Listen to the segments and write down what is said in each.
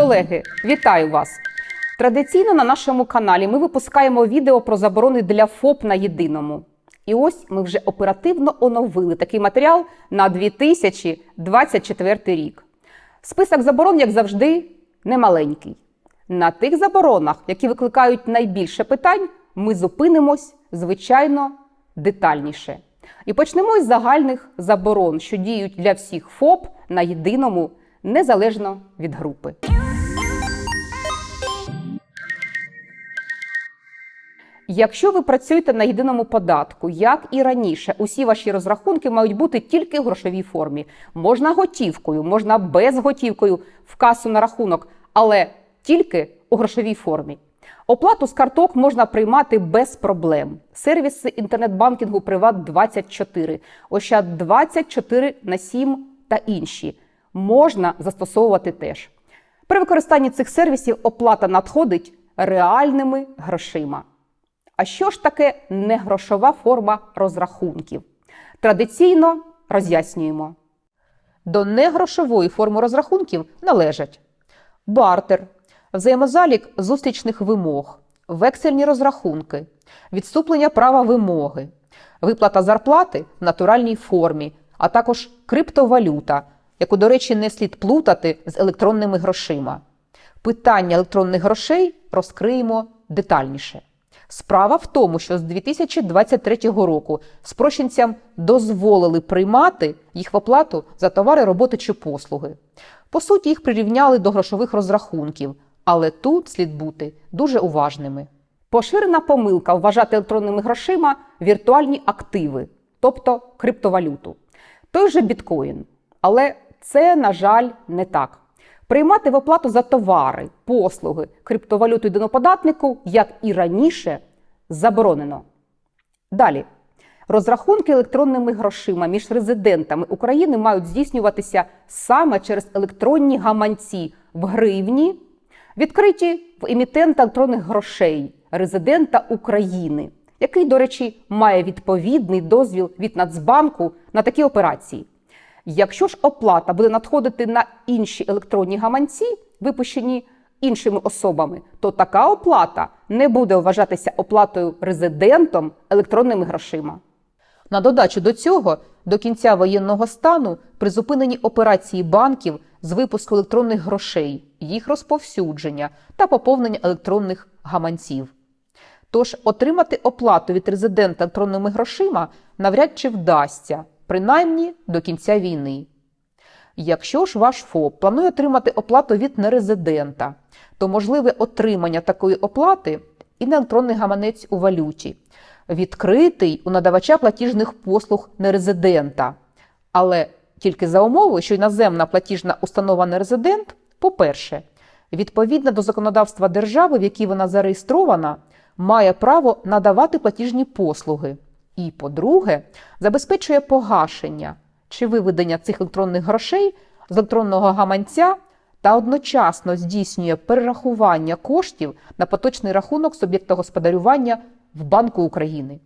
Колеги, вітаю вас! Традиційно на нашому каналі ми випускаємо відео про заборони для ФОП на єдиному. І ось ми вже оперативно оновили такий матеріал на 2024 рік. Список заборон, як завжди, немаленький. На тих заборонах, які викликають найбільше питань, ми зупинимось, звичайно, детальніше. І почнемо із загальних заборон, що діють для всіх ФОП на єдиному, незалежно від групи. Якщо ви працюєте на єдиному податку, як і раніше, усі ваші розрахунки мають бути тільки в грошовій формі. Можна готівкою, можна безготівкою в касу на рахунок, але тільки у грошовій формі. Оплату з карток можна приймати без проблем. Сервіси інтернет-банкінгу Приват 24, Ощад 24 на 7 та інші можна застосовувати теж. При використанні цих сервісів оплата надходить реальними грошима. А що ж таке негрошова форма розрахунків? Традиційно роз'яснюємо. До негрошової форми розрахунків належать бартер, взаємозалік зустрічних вимог, вексельні розрахунки, відступлення права вимоги, виплата зарплати в натуральній формі, а також криптовалюта, яку, до речі, не слід плутати з електронними грошима. Питання електронних грошей розкриємо детальніше. Справа в тому, що з 2023 року спрощенцям дозволили приймати їх в оплату за товари, роботи чи послуги. По суті, їх прирівняли до грошових розрахунків, але тут слід бути дуже уважними. Поширена помилка вважати електронними грошима віртуальні активи, тобто криптовалюту. Той же біткоін. Але це, на жаль, не так. Приймати в оплату за товари, послуги, криптовалюту єдиноподатнику, як і раніше, заборонено. Далі. Розрахунки електронними грошима між резидентами України мають здійснюватися саме через електронні гаманці в гривні, відкриті в емітента електронних грошей резидента України, який, до речі, має відповідний дозвіл від Нацбанку на такі операції. Якщо ж оплата буде надходити на інші електронні гаманці, випущені іншими особами, то така оплата не буде вважатися оплатою резидентом електронними грошима. На додачу до цього, до кінця воєнного стану призупинені операції банків з випуску електронних грошей, їх розповсюдження та поповнення електронних гаманців. Тож отримати оплату від резидента електронними грошима навряд чи вдасться, принаймні до кінця війни. Якщо ж ваш ФОП планує отримати оплату від нерезидента, то можливе отримання такої оплати і на електронний гаманець у валюті, відкритий у надавача платіжних послуг нерезидента. Але тільки за умови, що іноземна платіжна установа нерезидент, по-перше, відповідно до законодавства держави, в якій вона зареєстрована, має право надавати платіжні послуги. І, по-друге, забезпечує погашення чи виведення цих електронних грошей з електронного гаманця та одночасно здійснює перерахування коштів на поточний рахунок суб'єкта господарювання в Банку України.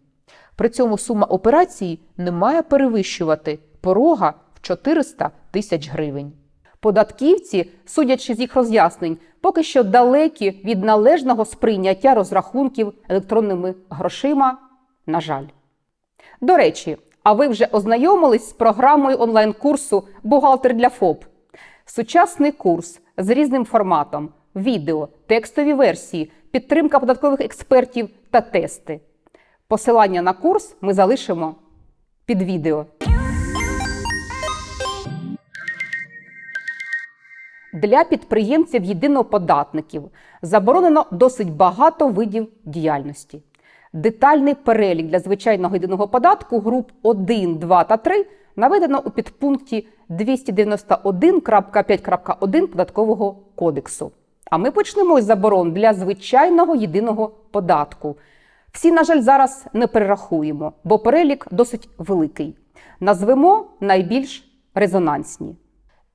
При цьому сума операції не має перевищувати порога в 400 тисяч гривень. Податківці, судячи з їх роз'яснень, поки що далекі від належного сприйняття розрахунків електронними грошима, на жаль. До речі, а ви вже ознайомились з програмою онлайн-курсу Бухгалтер для ФОП. Сучасний курс з різним форматом, відео, текстові версії, підтримка податкових експертів та тести. Посилання на курс ми залишимо під відео. Для підприємців єдиноподатників заборонено досить багато видів діяльності. Детальний перелік для звичайного єдиного податку груп 1, 2 та 3 наведено у підпункті 291.5.1 податкового кодексу. А ми почнемо із заборон для звичайного єдиного податку. Всі, на жаль, зараз не перерахуємо, бо перелік досить великий. Назвемо найбільш резонансні.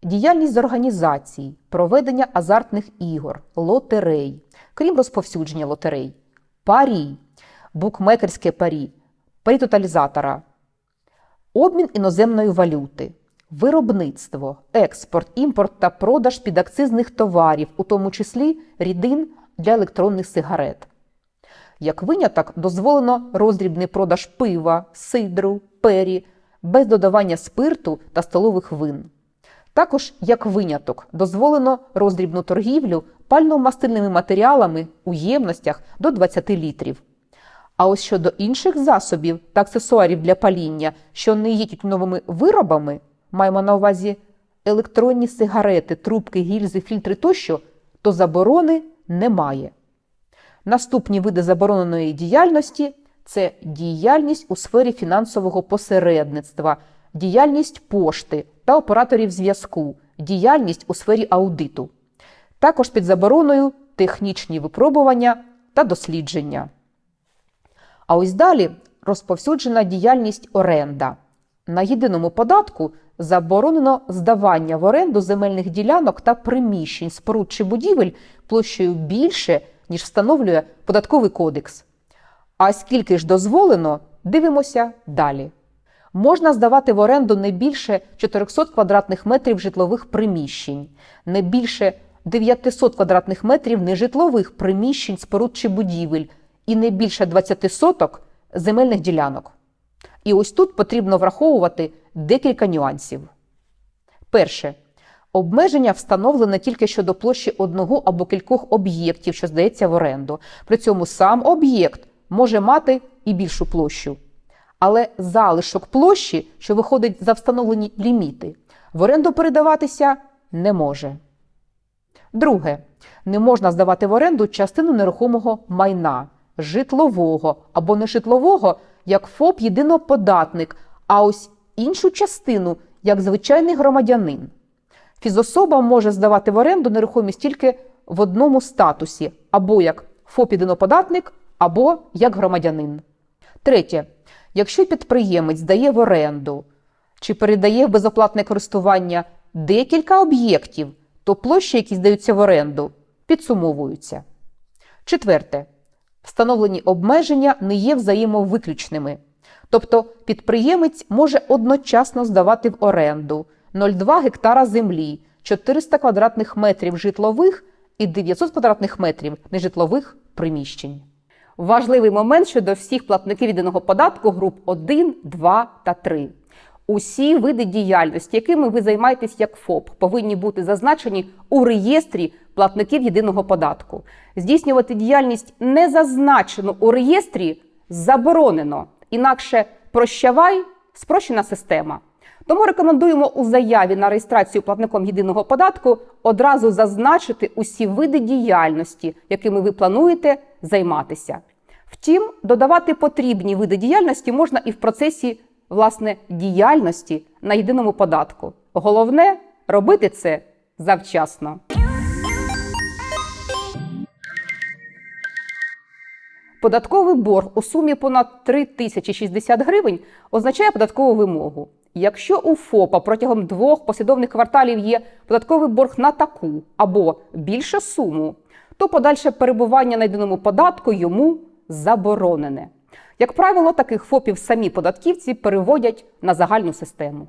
Діяльність з організацій, проведення азартних ігор, лотерей, крім розповсюдження лотерей, парі, букмекерське парі, парі тоталізатора, обмін іноземної валюти, виробництво, експорт, імпорт та продаж підакцизних товарів, у тому числі рідин для електронних сигарет. Як виняток дозволено роздрібний продаж пива, сидру, пері, без додавання спирту та столових вин. Також, як виняток, дозволено роздрібну торгівлю пально-мастильними матеріалами у ємностях до 20 літрів. А ось щодо інших засобів та аксесуарів для паління, що не є тютюновими виробами, маємо на увазі електронні сигарети, трубки, гільзи, фільтри тощо, то заборони немає. Наступні види забороненої діяльності це діяльність у сфері фінансового посередництва, діяльність пошти та операторів зв'язку, діяльність у сфері аудиту. Також під забороною технічні випробування та дослідження. А ось далі розповсюджена діяльність оренда. На єдиному податку заборонено здавання в оренду земельних ділянок та приміщень, споруд чи будівель площею більше, ніж встановлює податковий кодекс. А скільки ж дозволено, дивимося далі. Можна здавати в оренду не більше 400 квадратних метрів житлових приміщень, не більше 900 квадратних метрів нежитлових приміщень, споруд чи будівель і не більше 20 соток земельних ділянок. І ось тут потрібно враховувати декілька нюансів. Перше. Обмеження встановлене тільки щодо площі одного або кількох об'єктів, що здається в оренду. При цьому сам об'єкт може мати і більшу площу. Але залишок площі, що виходить за встановлені ліміти, в оренду передаватися не може. Друге, не можна здавати в оренду частину нерухомого майна, житлового або нежитлового, як ФОП єдиноподатник, а ось іншу частину як звичайний громадянин. Фізособа може здавати в оренду нерухомість тільки в одному статусі, або як ФОП єдиноподатник, або як громадянин. Третє. Якщо підприємець здає в оренду чи передає в безоплатне користування декілька об'єктів, то площі, які здаються в оренду, підсумовуються. Четверте. Встановлені обмеження не є взаємовиключними. Тобто підприємець може одночасно здавати в оренду 0,2 гектара землі, 400 квадратних метрів житлових і 900 квадратних метрів нежитлових приміщень. Важливий момент щодо всіх платників єдиного податку груп 1, 2 та 3. Усі види діяльності, якими ви займаєтесь як ФОП, повинні бути зазначені у реєстрі платників єдиного податку. Здійснювати діяльність не зазначену у реєстрі заборонено. Інакше прощавай спрощена система. Тому рекомендуємо у заяві на реєстрацію платником єдиного податку одразу зазначити усі види діяльності, якими ви плануєте займатися. Втім, додавати потрібні види діяльності можна і в процесі власне діяльності на єдиному податку. Головне робити це завчасно. Податковий борг у сумі понад 3060 гривень означає податкову вимогу. Якщо у ФОПа протягом двох послідовних кварталів є податковий борг на таку або більше суму, то подальше перебування на єдиному податку йому заборонене. Як правило, таких ФОПів самі податківці переводять на загальну систему.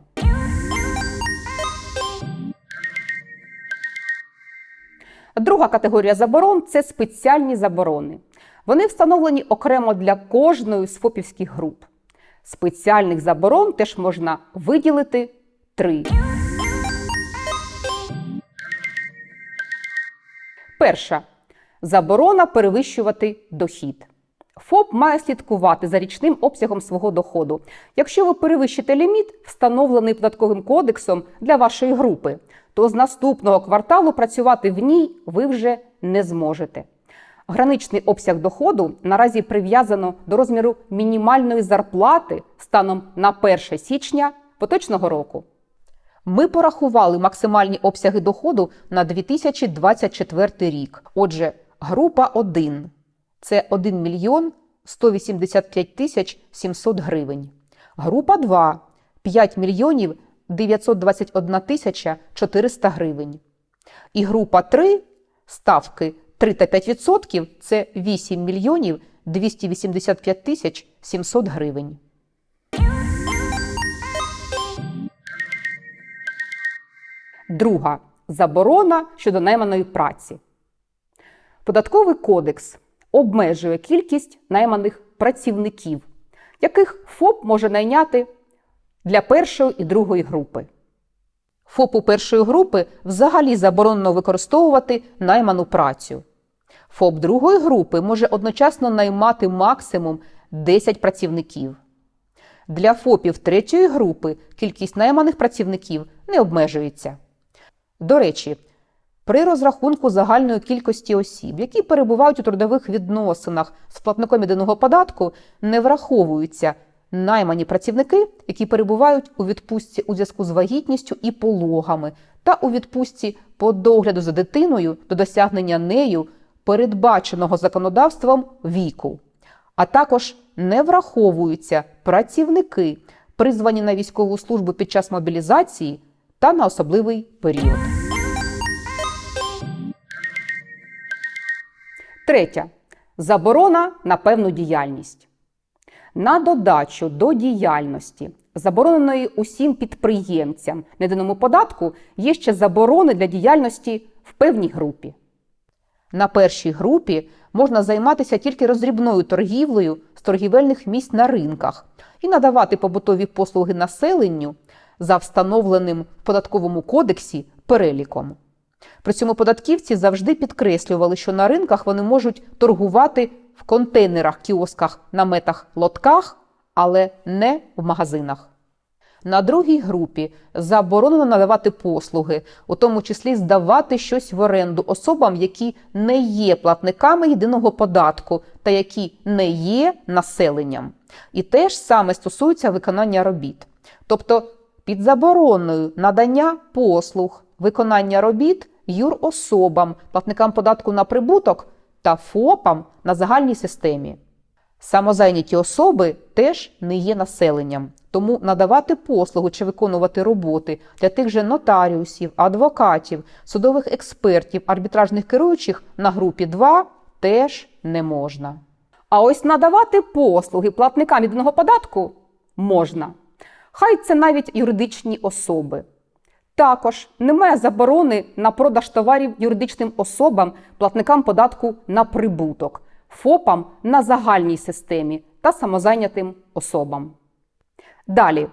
Друга категорія заборон це спеціальні заборони. Вони встановлені окремо для кожної з ФОПівських груп. Спеціальних заборон теж можна виділити три. Перша заборона перевищувати дохід. ФОП має слідкувати за річним обсягом свого доходу. Якщо ви перевищите ліміт, встановлений податковим кодексом для вашої групи, то з наступного кварталу працювати в ній ви вже не зможете. Граничний обсяг доходу наразі прив'язано до розміру мінімальної зарплати станом на 1 січня поточного року. Ми порахували максимальні обсяги доходу на 2024 рік. Отже, група 1 це 1 мільйон 185 тисяч 700 гривень. Група 2 5 мільйонів 921 тисяча 400 гривень. І група 3 ставки 3 та 5% – це 8 мільйонів 285 тисяч 700 гривень. Друга заборона щодо найманої праці. Податковий кодекс обмежує кількість найманих працівників, яких ФОП може найняти для першої і другої групи. ФОПу першої групи взагалі заборонено використовувати найману працю. ФОП другої групи може одночасно наймати максимум 10 працівників. Для ФОПів третьої групи кількість найманих працівників не обмежується. До речі, при розрахунку загальної кількості осіб, які перебувають у трудових відносинах з платником єдиного податку, не враховуються наймані працівники, які перебувають у відпустці у зв'язку з вагітністю і пологами, та у відпустці по догляду за дитиною до досягнення нею передбаченого законодавством віку, а також не враховуються працівники, призвані на військову службу під час мобілізації та на особливий період. Третя заборона на певну діяльність. На додачу до діяльності, забороненої усім підприємцям на єдиному податку, є ще заборони для діяльності в певній групі. На першій групі можна займатися тільки роздрібною торгівлею з торгівельних місць на ринках і надавати побутові послуги населенню за встановленим в податковому кодексі переліком. При цьому податківці завжди підкреслювали, що на ринках вони можуть торгувати в контейнерах, кіосках, наметах, лотках, але не в магазинах. На другій групі заборонено надавати послуги, у тому числі здавати щось в оренду особам, які не є платниками єдиного податку та які не є населенням. І теж саме стосується виконання робіт. Тобто під забороною надання послуг, виконання робіт юрособам, платникам податку на прибуток та ФОПам на загальній системі. Самозайняті особи теж не є населенням, тому надавати послугу чи виконувати роботи для тих же нотаріусів, адвокатів, судових експертів, арбітражних керуючих на групі 2 теж не можна. А ось надавати послуги платникам єдиного податку можна. Хай це навіть юридичні особи. Також немає заборони на продаж товарів юридичним особам, платникам податку на прибуток, ФОПам на загальній системі та самозайнятим особам. Далі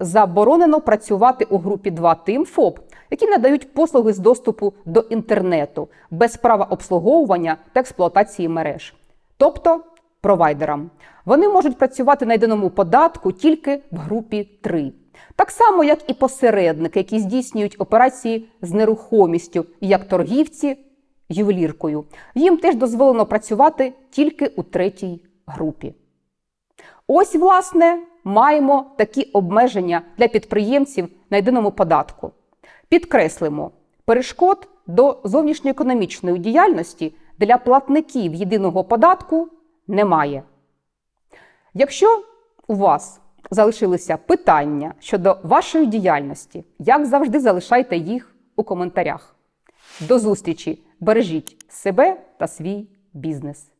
заборонено працювати у групі 2 тим ФОП, які надають послуги з доступу до інтернету без права обслуговування та експлуатації мереж, тобто провайдерам. Вони можуть працювати на єдиному податку тільки в групі 3. Так само, як і посередники, які здійснюють операції з нерухомістю, як торгівці ювеліркою. Їм теж дозволено працювати тільки у третій групі. Ось, власне, маємо такі обмеження для підприємців на єдиному податку. Підкреслимо, перешкод до зовнішньоекономічної діяльності для платників єдиного податку немає. Якщо у вас залишилися питання щодо вашої діяльності, як завжди, залишайте їх у коментарях. До зустрічі! Бережіть себе та свій бізнес.